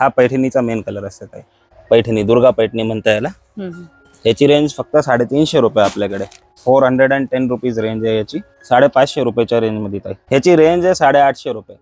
हा पैठणीचा main colour असतो ताई. पैठणी दुर्गा पैठणी म्हणता याला. याची रेंज फक्त साडेतीनशे रुपये आपल्याकडे. Four hundred and ten rupees range आहे याची. साडेपाचशे रुपयाच्या रेंजमध्ये ताई. ह्याची रेंज आहे साडेआठशे रुपये.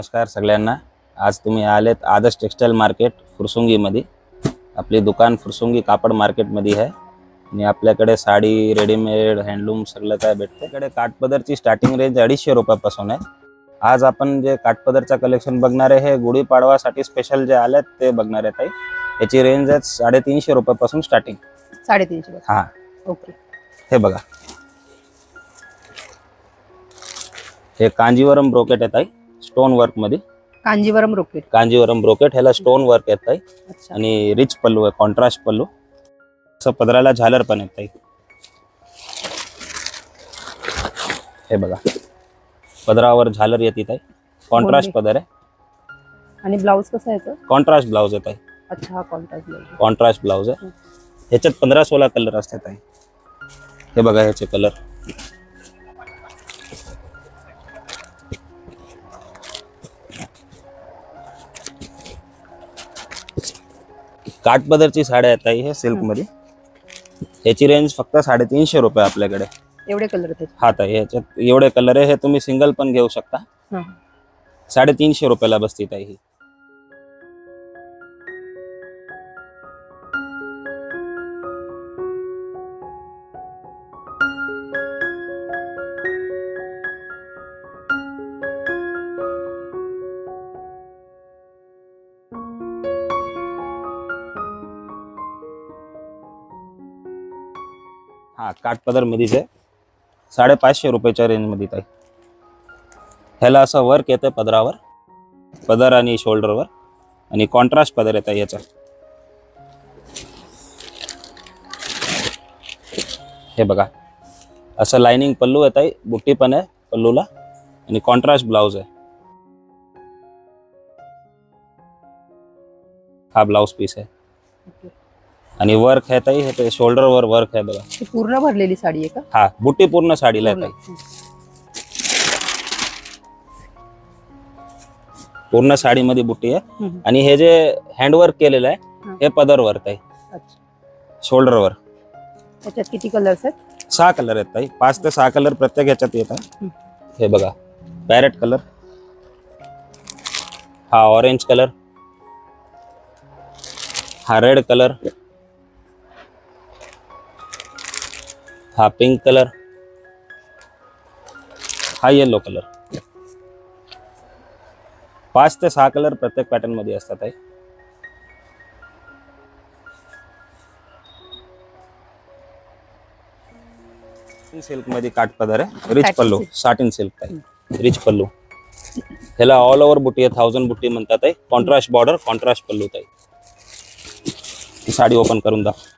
नमस्कार सगळ्यांना. आज तुम्ही आलेत आदर्श टेक्स्टाईल मार्केट फुरसुंगीमध्ये. आपली दुकान फुरसुंगी कापड मार्केटमध्ये आहे. आणि आपल्याकडे साडी रेडीमेड हँडलूम सगळं काय भेटतं. इकडे काठपदरची स्टार्टिंग रेंज अडीचशे रुपयापासून आहे. आज आपण जे काठपदरचं कलेक्शन बघणार आहे हे गुढीपाडवासाठी स्पेशल जे आलेत ते बघणार आहे याची रेंज आहे साडेतीनशे रुपयापासून स्टार्टिंग साडेतीनशे. हां. ओके. हे बघा. हे कांजीवरम ब्रोकेट आहे स्टोन वर्कमध्ये कांजीवरम रोकेट. कांजीवरम ब्रोकेट ह्याला स्टोन वर्क येत आहे अच्छा. आणि रिच पल्लू आहे कॉन्ट्रास्ट पल्लू. असं पदराला झालर पण येत आहे हे बघा. पदरावर झालर येत आहे कॉन्ट्रास्ट. पदर आहे. आणि ब्लाऊज कसं याचं? कॉन्ट्रास्ट ब्लाऊज येत आहे अच्छा हा कॉन्ट्रास्ट ब्लाऊज कॉन्ट्रास्ट ब्लाऊज आहे. ह्याच्यात पंधरा सोळा कलर असतात आहे हे बघा ह्याचे कलर. काठपदरची साड्या येत आहे हे सिल्कमध्ये ह्याची रेंज फक्त साडेतीनशे रुपये आपल्याकडे. एवढे कलर हात आहे ह्याच्यात एवढे कलर आहे हे तुम्ही सिंगल पण घेऊ शकता. हां. साडेतीनशे रुपयाला बसती ताई ही. हां काठपदर मधीच आहे. साडेपाचशे रुपयाच्या रेंजमध्ये आहे. ह्याला असं वर्क येतं पदरावर पदर आणि शोल्डरवर आणि कॉन्ट्रास्ट पदर येतं याचा हे बघा. असं लाइनिंग पल्लू येत आहे बुट्टी पण आहे पल्लूला. आणि कॉन्ट्रास्ट ब्लाऊज आहे. हा ब्लाऊज पीस आहे. आणि वर्क आहे ताई हे ते शोल्डरवर वर्क आहे बघा. ही पूर्ण भरलेली साडी आहे का? हा बुट्टी पूर्ण साडीला आहे पूर्ण. पूर्ण साडीमध्ये बुट्टी आहे. हम्म. आणि हे जे हँडवर्क केलेलं आहे हा. पदर वर्क आहे अच्छा. शोल्डरवर त्याच्यात किती कलर्स आहेत? सहा कलर आहेत ताई. पाच ते सहा कलर प्रत्येक ह्याच्यात येत आहे. हे बघा. पॅरेट कलर हा ऑरेंज कलर हा रेड कलर हा पिंक कलर हा येलो कलर पाच ते सहा कलर प्रत्येक पॅटर्नमध्ये असतात आहे. सिल्कमध्ये काठ पदर आहे. रिच पल्लू. साटिन सिल्क आहे. रिच पल्लू. ह्याला ऑल ओव्हर बुटी आहे थाउजंड बुट्टी म्हणतात आहे. कॉन्ट्रास्ट बॉर्डर कॉन्ट्रास्ट पल्लू ही साडी ओपन करून दाख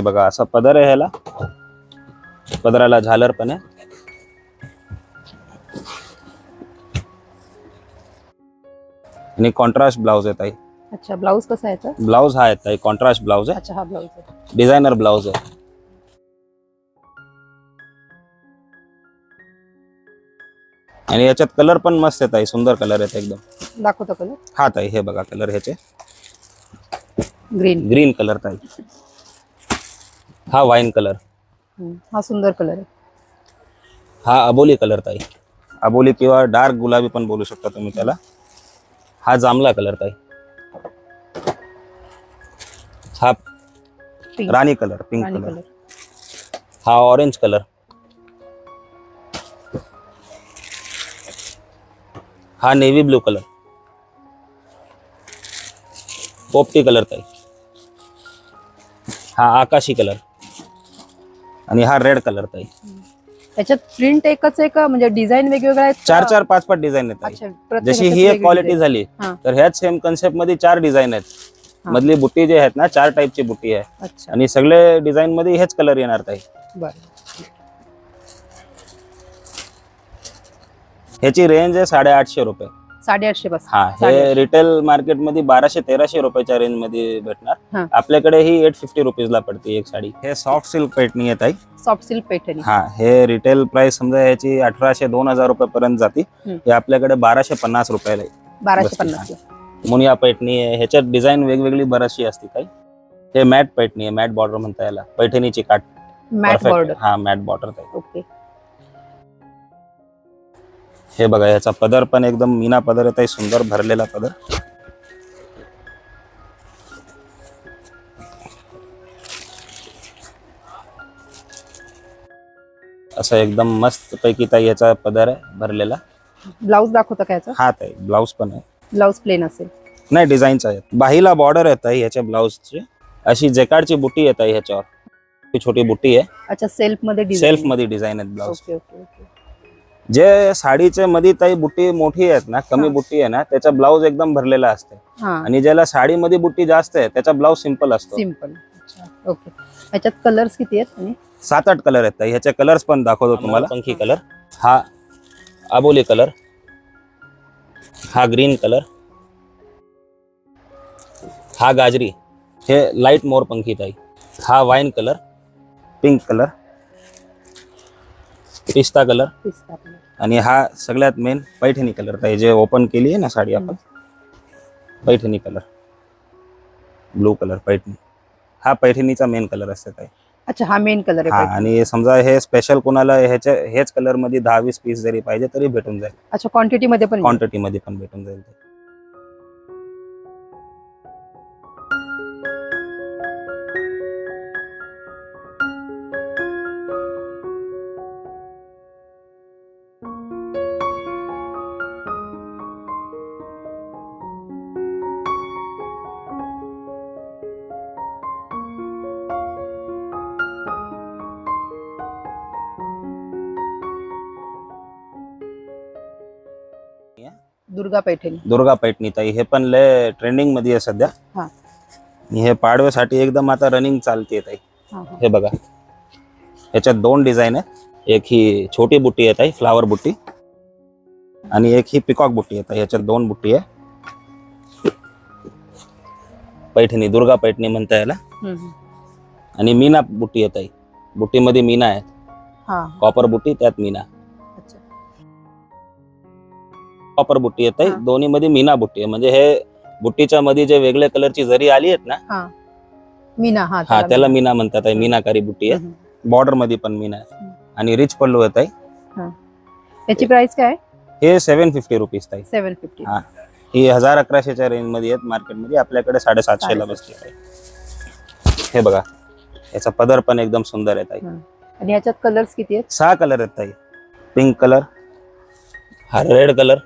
हे बघा असा पदर आहे ह्याला. पदराला झालर पण आहे. आणि कॉन्ट्रास्ट ब्लाऊज येत आहे अच्छा ब्लाऊज कसा आहे याचा? ब्लाऊज हा आहे कॉन्ट्रास्ट ब्लाऊज आहे. अच्छा हा ब्लाऊज आहे. डिझायनर ब्लाऊज आहे. आणि याच्यात कलर पण मस्त येत आहे सुंदर कलर आहेत एकदम. दाखवतो कलर हात आहे हे बघा कलर ह्याचे. ग्रीन ग्रीन कलर आहे हा वाईन कलर. हा सुंदर कलर आहे. हा अबोली कलर ताई. अबोली किंवा डार्क गुलाबी पण बोलू शकता तुम्ही त्याला. हा जांभला कलर ताई. हा पिंक राणी कलर पिंक कलर. कलर. हा ऑरेंज कलर. हा नेव्ही ब्लू कलर. पोपटी कलर ताई. हा आकाशी कलर. आणि हा रेड कलर ताई त्याच्यात प्रिंट एकच आहे का म्हणजे डिझाईन वेगवेगळ्या आहेत चार? चार पाच पाच डिझाईन आहेत ताई. जशी ही एक क्वालिटी. झाली हा तर ह्याच सेम कन्सेप्टमध्ये चार डिझाईन आहेत हा. मधली बुट्टी जे आहेत ना चार टाईपची बुट्टी आहे अच्छा आणि सगळे डिझाईन मध्ये हेच कलर येणार ताई बरं ह्याची रेंज आहे साडेआठशे रुपये साडेआठशे पासून हा हे रिटेल मार्केटमध्ये बाराशे तेराशे रुपयाच्या रेंजमध्ये. भेटणार आपल्याकडे ही एट फिफ्टी रुपीज ला पडते एक साडी. हे सॉफ्ट सिल्क पैठणी येत आहे सॉफ्ट सिल्क पैठणी हा हे रिटेल प्राइस समजा याची अठराशे दोन हजार रुपये पर्यंत जाते. हे आपल्याकडे बाराशे पन्नास रुपयाला आहे. बाराशे पन्नास मुनिया पैठणी आहे. ह्याच्यात डिझाईन वेगवेगळी बरीचशी असते काही हे मॅट पैठणी आहे मॅट बॉर्डर म्हणता याला. पैठणीची काठ. मॅट. बॉर्डर हा मॅट बॉर्डर ओके. हे बघा याचा पदर पण एकदम मीना पदर येत आहे सुंदर भरलेला पदर. असं एकदम मस्त पैकी ताई याचा पदर आहे भरलेला. ब्लाऊज दाखवता का याचा? हात आहे ब्लाऊज पण आहे. ब्लाऊज प्लेन असेल. नाही डिझाईनचा आहे बाहीला बॉर्डर येत आहे ह्याच्या ब्लाऊजची अशी जेकाडची बुटी येत आहे ह्याच्यावर छोटी बुटी आहे. अच्छा सेल्फमध्ये सेल्फ आहे. मध्ये डिझाईन आहेत ब्लाऊज ओके ओके ओके जे साडीच्या मध्ये ताई बुट्टी मोठी आहेत ना कमी. बुट्टी आहे ना त्याचा ब्लाऊज एकदम भरलेला असते. आणि ज्याला साडीमध्ये बुट्टी जास्त आहे त्याचा ब्लाऊज सिंपल असतो. अच्छा ओके. याच्यात कलर्स किती आहेत आणि? सात आठ कलर आहेत ताई. ह्याचे कलर्स पण दाखवतो तुम्हाला. पंखी कलर हा आबोली कलर हा ग्रीन कलर हा गाजरी. हे लाइट मोर पंखी ताई. हा वाईन कलर पिंक कलर पिस्ता कलर. पिस्ता कलर. आणि हा सगळ्यात मेन पैठणी कलर ताई जे ओपन केली आहे ना साडी आपण. Paithani colour. Blue colour Paithani. हा पैठणीचा मेन कलर असते ताई. अच्छा हा मेन कलर हा आहे. आणि समजा हे स्पेशल कोणाला ह्याच्या हेच कलरमध्ये दहा वीस पीस जरी पाहिजे तरी भेटून जाईल. अच्छा क्वांटिटी मध्ये पण. क्वांटिटी मध्ये पण भेटून जाईल ते. दुर्गा पैठणी दुर्गा पैठणी ताई हे पण लय ट्रेंडिंगमध्ये आहे सध्या. हा. हे पाडव्यासाठी एकदम आता रनिंग चालते ताई. हा हा. हे बघा. ह्याच्यात दोन डिझाईन आहे एक ही छोटी बुट्टी येत आहे फ्लावर बुट्टी. आणि एक ही पिकॉक बुट्टी येत आहे ह्याच्यात दोन बुट्टी आहे. पैठणी दुर्गा पैठणी म्हणता याला. हम्म, हम्म. आणि मीना बुट्टी येत आहे बुट्टीमध्ये मीना आहे हा. कॉपर बुट्टी त्यात मीना. कॉपर बुट्टी येत आहे हा. दोन्ही मध्ये मीना बुट्टी आहे. म्हणजे हे बुट्टीच्या मध्ये जे वेगळ्या कलरची जरी आली आहेत ना हा. मीना हा हा त्याला मीना. म्हणतात. आहे मीनाकारी बुट्टी आहे. हम्म, बॉर्डरमध्ये पण मीना आहे. हम्म. आणि रिच पल्लू येत आहे. हम्म. याची प्राइस काय? हे सेव्हन फिफ्टी रुपीज ताई. सेवन फिफ्टी हा. ही हजार अकराशेच्या रेंजमध्ये आहेत. मार्केटमध्ये आपल्याकडे साडेसातशे. ला बसते ताई हे बघा. याचा पदर पण एकदम सुंदर आहे ताई. आणि याच्यात कलर्स किती आहेत? सहा कलर आहेत ताई. पिंक कलर हा रेड कलर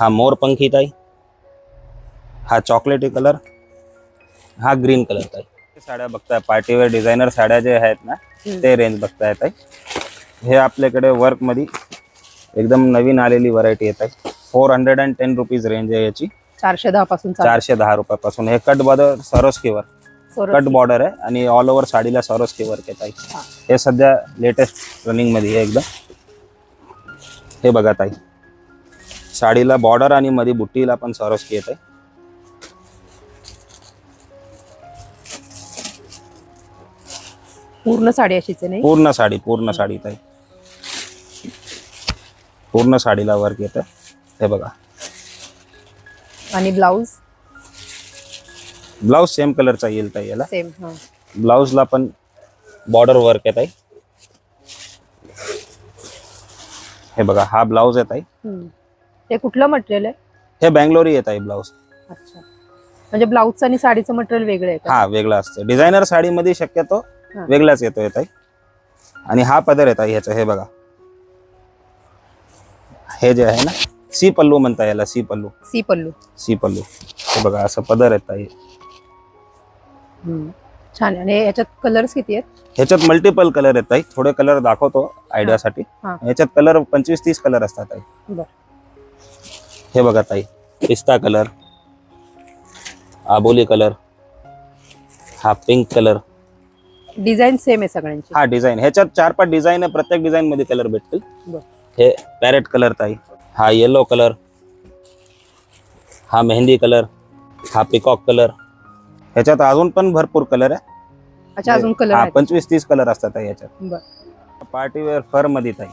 हा मोर पंखी ताई. हा चॉकलेटी कलर हा ग्रीन कलर ताई. साड्या बघताय पार्टीवेअर डिझायनर साड्या जे आहेत ना. ते रेंज बघताय ताई. हे आपल्याकडे वर्कमध्ये एकदम नवीन आलेली व्हरायटी येत आहे four hundred and ten rupees range आहे याची. चारशे दहा पासून. चारशे दहा रुपयापासून. हे कट बॉर्डर सरोस्कीवर सोरस. कट बॉर्डर आहे आणि ऑल ओव्हर साडीला सरोस्की वर्क येत आहे हा. हे सध्या लेटेस्ट रनिंगमध्ये आहे एकदम. हे बघा ताई. साडीला बॉर्डर आणि मध्ये बुट्टीला पण सरोस्की येत आहे. पूर्ण साडी अशीच आहे नाही? पूर्ण साडी पूर्ण साडी ताई पूर्ण साडीला वर्क येत. आहे हे बघा. आणि ब्लाऊज ब्लाऊज सेम कलरचा येईल ताई याला. सेम हा. ब्लाऊजला पण बॉर्डर वर्क येत आहे हे बघा हा ब्लाऊज येत आहे हम्म. हे कुठलं मटेरियल आहे? हे बँगलोरी येत आहे ब्लाऊज अच्छा. म्हणजे ब्लाऊजचं आणि साडीचं मटेरियल वेगळं आहे का? हा वेगळा असतं. डिझायनर साडीमध्ये शक्यतो हा. वेगळाच येतो येत आहे आणि हा पदर येत आहे ह्याचा हे बघा. हे जे आहे ना सी पल्लू म्हणता याला C pallu. C pallu. C pallu. हे बघा असं पदर येत आहे हम्म. छान आहे. आणि याच्यात कलर्स किती आहेत? ह्याच्यात मल्टिपल कलर येत आहे थोडे कलर दाखवतो आयडियासाठी हा. ह्याच्यात कलर पंचवीस तीस कलर असतात ताई. बर. हे बघा ताई पिस्ता कलर आबोली कलर हा पिंक कलर. डिझाईन सेम आहे सगळ्यांची. हा डिझाईन ह्याच्यात चार पाच डिझाईन आहे प्रत्येक डिझाईन मध्ये कलर भेटतील. हे पॅरेट कलर ताई हा येलो कलर हा मेहंदी कलर हा पिकॉक कलर. ह्याच्यात अजून पण भरपूर कलर आहे. अच्छा अजून कलर हा पंचवीस तीस कलर असतात ताई याच्यात पार्टीवेअर फरमध्ये ताई.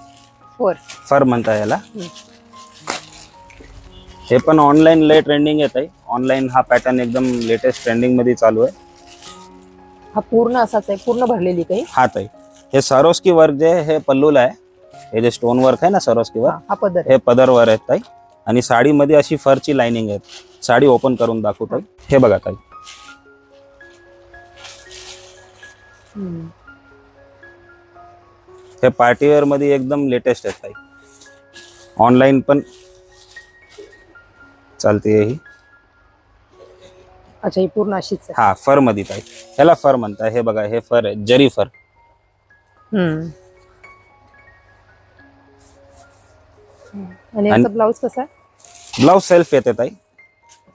फोर. फर म्हणता याला. हे पण ऑनलाईन लय ट्रेंडिंग येत आहे ऑनलाईन हा पॅटर्न एकदम लेटेस्ट ट्रेंडिंगमध्ये चालू आहे. हा पूर्ण असाच आहे पूर्ण भरलेली काही? हा ताई. हे सरोस्की वर्क जे हे पल्लूला आहे. हे जे स्टोन वर्क आहे ना सरोस्की वर्क हा हा पदर आहे. हे पदरवर आहेत ताई. आणि साडीमध्ये अशी फरची लाइनिंग आहे साडी ओपन करून दाखवू ताई. हे बघा ताई. हे पार्टीवेअरमध्ये एकदम लेटेस्ट आहेत ताई. ऑनलाईन पण चालते ही. अच्छा ही पूर्ण अशीच आहे. हा फरमध्ये ताई ह्याला फर म्हणतात. हे बघा हे फर आहे. जरी फर. हम्म. आणि याचा ब्लाऊज कसा आहे? ब्लाऊज सेल्फ येते ताई.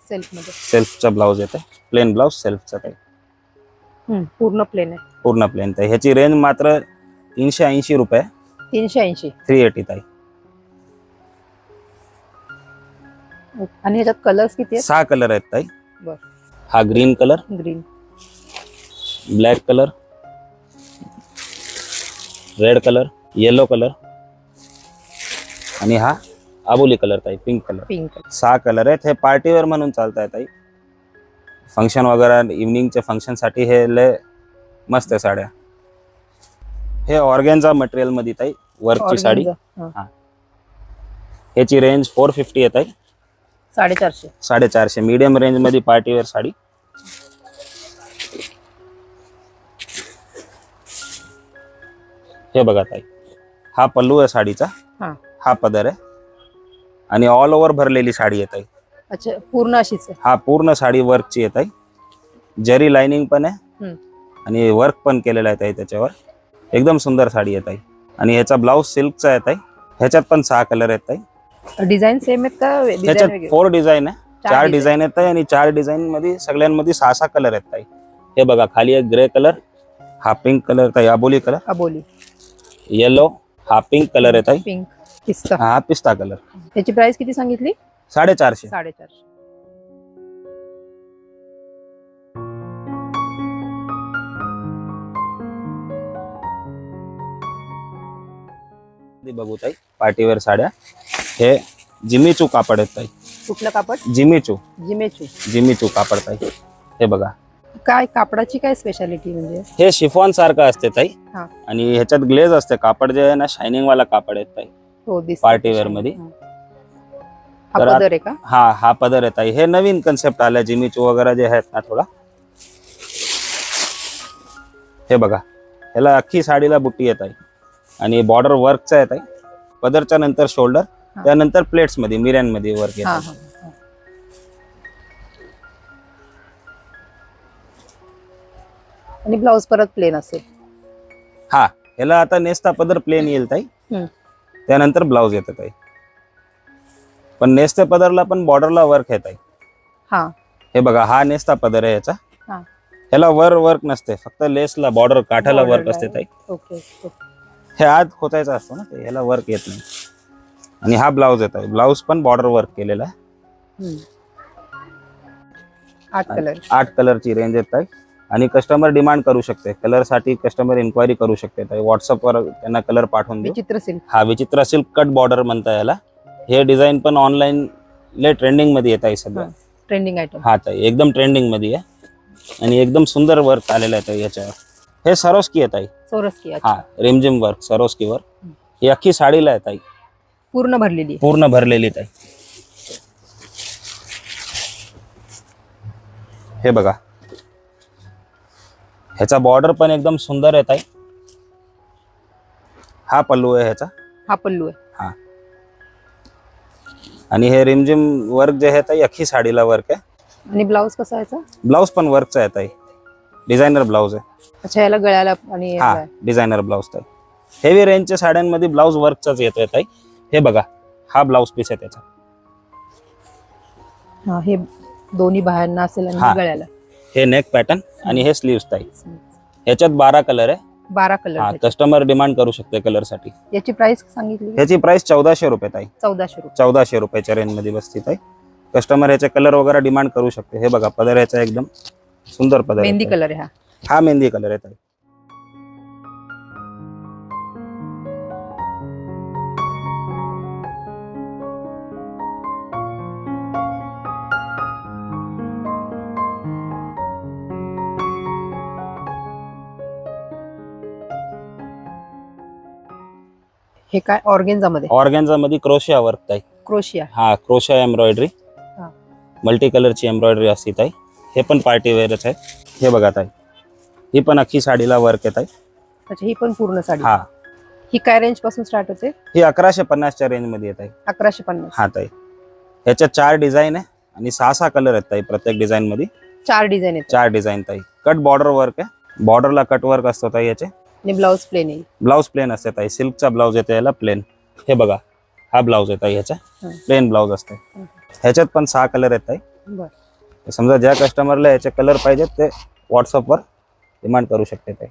सेल्फमध्ये सेल्फचा ब्लाऊज येते. प्लेन ब्लाऊज सेल्फचा ताई. हम्म, पूर्ण प्लेन आहे. पूर्ण प्लेन ताई. ह्याची रेंज मात्र तीनशे ऐंशी रुपये. तीनशे ऐंशी. थ्री एटी ताई. आणि ह्याच्यात कलर्स किती आहेत? सहा कलर आहेत ताई. बर. हा green colour green black colour red colour yellow colour आणि हा आबोली कलर ताई पिंक कलर पिंक सहा कलर आहेत. हे पार्टीवेअर म्हणून चालत आहे ताई. फंक्शन वगैरे इव्हनिंगच्या फंक्शनसाठी हे लय मस्त आहे साड्या. हे ऑर्गॅनचा मटेरियलमध्ये ताई वर्कची साडी. ह्याची रेंज फोर फिफ्टी येत आहे साडेचारशे. साडेचारशे. मीडियम रेंजमध्ये पार्टीवेअर साडी. हे बघा ताई. हा पल्लू आहे साडीचा. हा. हा पदर आहे. आणि ऑल ओव्हर भरलेली साडी येत आहे अच्छा पूर्ण अशीच आहे. हा पूर्ण साडी वर्कची येत आहे जरी लाइनिंग पण आहे. आणि वर्क पण केलेलं आहे ताई त्याच्यावर. एकदम सुंदर साडी येत आहे आणि ह्याचा ब्लाऊज सिल्कचा येत आहे ह्याच्यात पण सहा कलर येत आहे डिझाईन सेम आहेत का? डिझाईन वेगळे? फोर डिझाईन आहे. चार. डिझाईन येत आहे आणि चार डिझाईन मध्ये सगळ्यांमध्ये सहा सहा कलर येत आहे हे बघा खाली एक ग्रे कलर हा पिंक कलर ताई आबोली कलर अबोली. येलो हा पिंक कलर येत आहे पिंक पिस्ता. हा पिस्ता कलर त्याची प्राइस किती सांगितली? साडेचारशे. साडेचारशे. बघू ताई पार्टीवेअर साड्या. हे जिमीचू कापड आहेत ताई. कुठलं कापड? जिमीचू. जिमेचू. जिमीचू कापड ताई. हे बघा. काय कापडाची काय स्पेशालिटी म्हणजे? हे शिफॉन सारखं असते ताई. हा. आणि ह्याच्यात ग्लेज असते. कापड जे आहे ना शायनिंग वाला कापड आहे ताई. हो Party wear मध्ये. हा. तर आत- पदर आहे का? हा हा पदर आहे ताई. हे नवीन कन्सेप्ट आलाय जिमीचू वगैरे जे आहेत ना थोडा. हे बघा. ह्याला अख्खी साडीला बुट्टी येत आहे आणि बॉर्डर वर्कचा येत आहे पदरच्या नंतर शोल्डर हा. त्यानंतर प्लेट्समध्ये मिऱ्यांमध्ये वर्क येत. आहे. हा. आणि ब्लाऊज परत प्लेन असेल. हा ह्याला आता नेसता पदर प्लेन येईल ताई. त्यानंतर ब्लाऊज येतं ताई. पण नेसते पदरला पण बॉर्डरला वर्क येत आहे हा. बघा हा नेसता पदर आहे याचा. हा. ह्याला वर वर्क नसते फक्त लेसला बॉर्डर काठाला वर्क असते ताई. हे आत खोचायचा असतो ना ह्याला वर्क येत नाही. आणि हा ब्लाऊज येत आहे. ब्लाऊज पण बॉर्डर वर्क केलेला आहे. आठ कलर आठ कलरची रेंज येत आहे. आणि कस्टमर डिमांड करू शकते. कलरसाठी कस्टमर इन्क्वायरी करू शकते. ताई व्हॉट्सअपवर त्यांना कलर पाठवून देऊ. विचित्र सिल्क हा विचित्र सिल्क कट बॉर्डर म्हणता याला. हे डिझाईन पण ऑनलाईन लय ट्रेंडिंगमध्ये येत आहे सध्या. ट्रेंडिंग आयटम हा ताई एकदम ट्रेंडिंगमध्ये आहे. आणि एकदम सुंदर वर्क आलेलं आहे ताई याच्यावर. हे सरोस्की आहे की अच्छा हा रिमझिम वर्क सरोस्की वर्क ही अख्खी साडीला आहे ताई. पूर्ण भरलेली आहे. पूर्ण भरलेली ताई. हे बघा. ह्याचा बॉर्डर पण एकदम सुंदर आहे ताई. हा पल्लू आहे ह्याचा. हा पल्लू आहे. हा. आणि हे रिमझिम वर्क जे आहे ताई अख्खी साडीला वर्क आहे. आणि ब्लाऊज कसा आहे याचा? ब्लाऊज पण वर्कचा आहे ताई. डिझायनर ब्लाऊज आहे. अच्छा याला गळ्याला आणि हा आहे. डिझायनर ब्लाऊज ताई. हेवी रेंजच्या साड्यांमध्ये ब्लाऊज वर्कचाच येतोय ताई. हे बघा हा ब्लाऊज पीस आहे त्याचा. हा हे दोन्ही बाहेरना असेल हा. गळ्याला. हे नेक पॅटर्न आणि हे स्लीव्स ताई ह्याच्यात बारा कलर आहे. बारा हा कलर कस्टमर डिमांड करू शकते कलरसाठी. याची प्राइस सांगितली ह्याची प्राइस चौदाशे रुपये ताई. चौदाशे रुपये. चौदाशे रुपयाच्या रेंजमध्ये बसती ताई. कस्टमर ह्याचे कलर वगैरे डिमांड करू शकते. हे बघा पदर ह्याचा एकदम सुंदर पदर आहे मेहंदी ताई. कलर हा. हा मेहंदी कलर आहे ताई. हे काय ऑर्गेन्झा मध्ये ऑर्गॅन्झा मध्ये क्रोशिया वर्क ताई. क्रोशिया. हा क्रोशिया एम्ब्रॉयडरी. हा. मल्टी कलरची एम्ब्रॉयडरी असते ताई. हे पण पार्टी वेअरच आहे. हे बघा ताई. ही पण अख्खी साडीला वर्क आहे ताई. अच्छा ही पण पूर्ण साडी. हा. ही काय रेंजपासून स्टार्ट होते? ही अकराशे पन्नासच्या रेंजमध्ये येत आहे अकराशे पन्नास. हा ताई. ह्याच्यात चार डिझाईन आहे आणि सहा सहा कलर आहेत ताई प्रत्येक डिझाईन मध्ये. चार डिझाईन येतात चार डिझाईन ताई. कट बॉर्डर वर्क आहे. बॉर्डरला कट वर्क असतो ताई याचे. आणि ब्लाऊज प्लेन येईल ब्लाऊज प्लेन असते ताई. सिल्कचा ब्लाऊज येतो याला प्लेन हे बघा हा ब्लाऊज आहे ताई ह्याचा. प्लेन ब्लाऊज असते. ह्याच्यात पण सहा कलर ताई. बर. समजा ज्या कस्टमरला याचे कलर पाहिजेत ते व्हॉट्सअपवर डिमांड करू शकते ताई.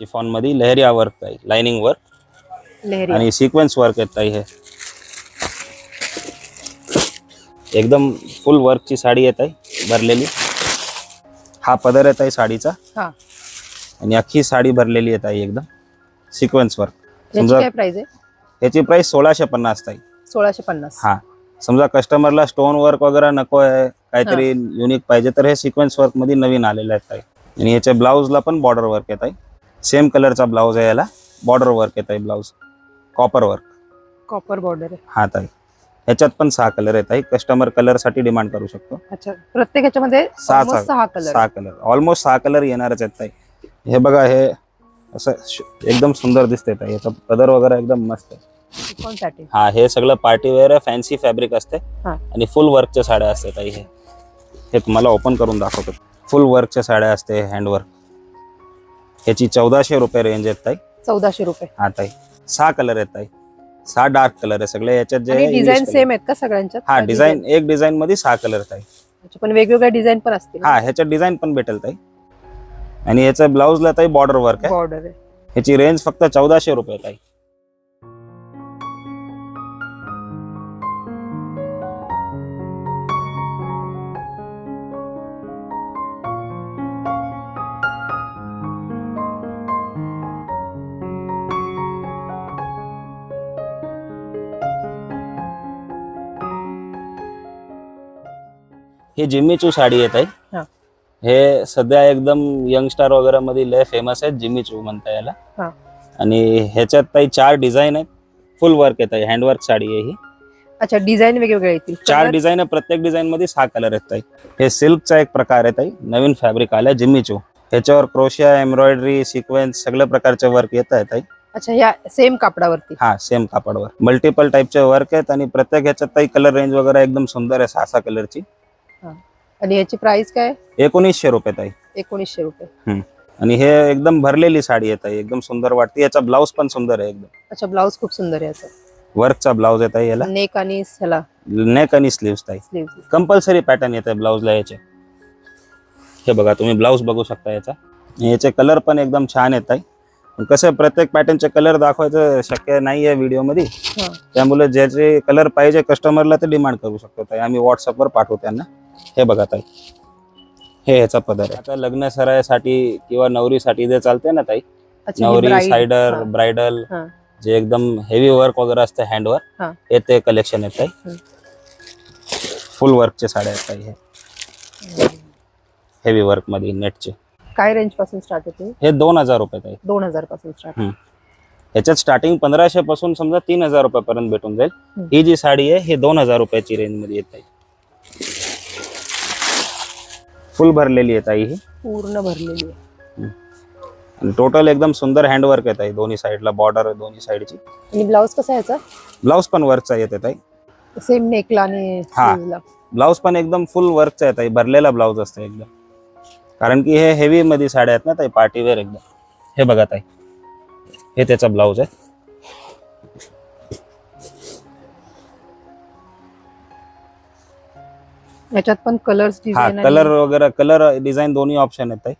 शिफॉनमध्ये लहरिया वर्क ताई लाइनिंग वर्क लेहरी आणि सिक्वेन्स वर्क आहेत ताई हे. एकदम फुल वर्कची साडी येत आहे भरलेली. हा पदर येत आहे साडीचा. हा. आणि अख्खी साडी भरलेली येत आहे एकदम. सिक्वेन्स वर्क समजा याची प्राइस सोळाशे पन्नास ताई. सोळाशे पन्नास. हा. समजा कस्टमरला स्टोन वर्क वगैरे नको आहे काहीतरी युनिक पाहिजे तर हे सिक्वेन्स वर्कमध्ये नवीन आलेलं आहे ताई. आणि याच्या ब्लाऊजला पण बॉर्डर वर्क येत आहे सेम कलरचा ब्लाऊज आहे याला. बॉर्डर वर्क येत आहे blouse copper work copper border आहे. हा ताई. ह्याच्यात पण सहा कलर येत आहे कस्टमर कलरसाठी डिमांड करू शकतो. अच्छा. प्रत्येक ह्याच्यामध्ये सहा- almost सहा कलर सहा कलर ऑलमोस्ट सहा कलर येणारच आहेत ताई. हे बघा हे असं श- एकदम सुंदर दिसते ताई. याचा पदर वगैरे एकदम मस्त आहे. हा हे सगळं पार्टी वेअर आहे फॅन्सी फॅब्रिक असते. हा. आणि फुल वर्कच्या साड्या असते ताई हे. हे तुम्हाला ओपन करून दाखवतो. फुल वर्कच्या साड्या असते हँडवर्क ह्याची चौदाशे रुपये रेंज आहेत ताई. चौदाशे रुपये. हा ताई. सहा कलर आहेत ताई. सहा डार्क कलर आहे सगळे. याच्यात जे डिझाईन. सेम आहेत का सगळ्यांच्यात? हा डिझाईन एक डिझाईन मध्ये सहा कलर अच्छा, पण वेगवेगळ्या डिझाईन पण असतील. हा ह्याच्यात डिझाईन पण भेटेल ताई. आणि याच्या ब्लाऊजला ताई बॉर्डर वर्क आहे. बॉर्डर आहे. ह्याची रेंज फक्त चौदाशे रुपये ताई. ही जिम्मीचू साडी येत आहे हा. सध्या एकदम यंगस्टार वगैरे मध्ये लय फेमस आहेत जिम्मीचू म्हणता याला. हा. आणि ह्याच्यात ताई चार डिझाईन आहेत. फुल वर्क येत आहे हँडवर्क साडी आहे ही. अच्छा डिझाईन वेगवेगळ्या येतील चार डिझाईन आहे प्रत्येक डिझाईन मध्ये सहा कलर आहेत ताई. हे सिल्कचा एक प्रकार आहे ताई नवीन फॅब्रिक आलाय जिम्मीचू ह्याच्यावर क्रोशिया एम्ब्रॉयडरी सिक्वेन्स सगळ्या प्रकारचे वर्क येत आहे ताई. अच्छा ह्या सेम कापडावरती. हा सेम कापडवर. मल्टिपल टाईपचे वर्क आहेत आणि प्रत्येक ह्याच्यात ताई कलर रेंज वगैरे एकदम सुंदर आहे सहा सहा कलरची आणि याची प्राइस काय? एकोणीसशे रुपये ताई. एकोणीसशे रुपये. आणि हे एकदम भरलेली साडी येत आहे एकदम सुंदर वाटते. याचा ब्लाऊज पण सुंदर आहे एकदम. अच्छा ब्लाऊज खूप सुंदर आहे याचा. वर्कचा ब्लाऊज येत आहे याला. नेक आणि ह्याला. नेक आणि स्लीव्स ताई. कंपल्सरी पॅटर्न येत आहे ब्लाऊजला याचे. हे बघा तुम्ही ब्लाऊज बघू शकता याचा. आणि याचे कलर पण एकदम छान येत आहे कसं प्रत्येक पॅटर्नचे कलर दाखवायचं शक्य नाही आहे व्हिडिओमध्ये त्यामुळे ज्याचे कलर पाहिजे कस्टमरला ते डिमांड करू शकतो ताई. आम्ही व्हॉट्सअपवर पाठवू त्यांना. हे बघा ताई. हे ह्याचा पदर आहे. आता लग्न सरायासाठी किंवा नवरीसाठी जे चालते ना ताई अच्छा हे नवरी bride- सायडर हा. ब्रायडल हा. जे एकदम हेवी वर्क वगैरे असते हँडवर्क हा. हे ते कलेक्शन येत आहे हम्म. फुल वर्कचे साड्या आहेत ताई हे. हेवी वर्कमध्ये नेटचे काय रेंजपासून स्टार्ट होते? हे दोन हजार रुपये ताई. दोन हजारपासून स्टार्ट ह्याच्यात स्टार्टिंग पंधराशे पासून समजा तीन हजार रुपयापर्यंत भेटून जाईल. हम्म. ही जी साडी आहे हे दोन हजार रुपयाची रेंजमध्ये येत आहे. फुल भरलेली आहे ताई ही. पूर्ण भरलेली आहे. टोटल एकदम सुंदर हँडवर्क येत आहे दोन्ही साईडला बॉर्डर दोन्ही साईडची आणि ब्लाऊज कसा आहे याचा? ब्लाऊज पण वर्कचा येत आहे ताई सेम नेकला आणि हा. ब्लाऊज पण एकदम फुल वर्कचा येत आहे भरलेला ब्लाऊज असतो एकदम. कारण की हे हेवी मध्ये साड्या आहेत ना ताई पार्टीवेअर एकदम. हे बघा ताई. हे त्याचा ब्लाऊज आहे. याच्यात पण कलर्स हा डिझाईन कलर वगैरे कलर डिझाईन दोन्ही ऑप्शन आहेत ताई.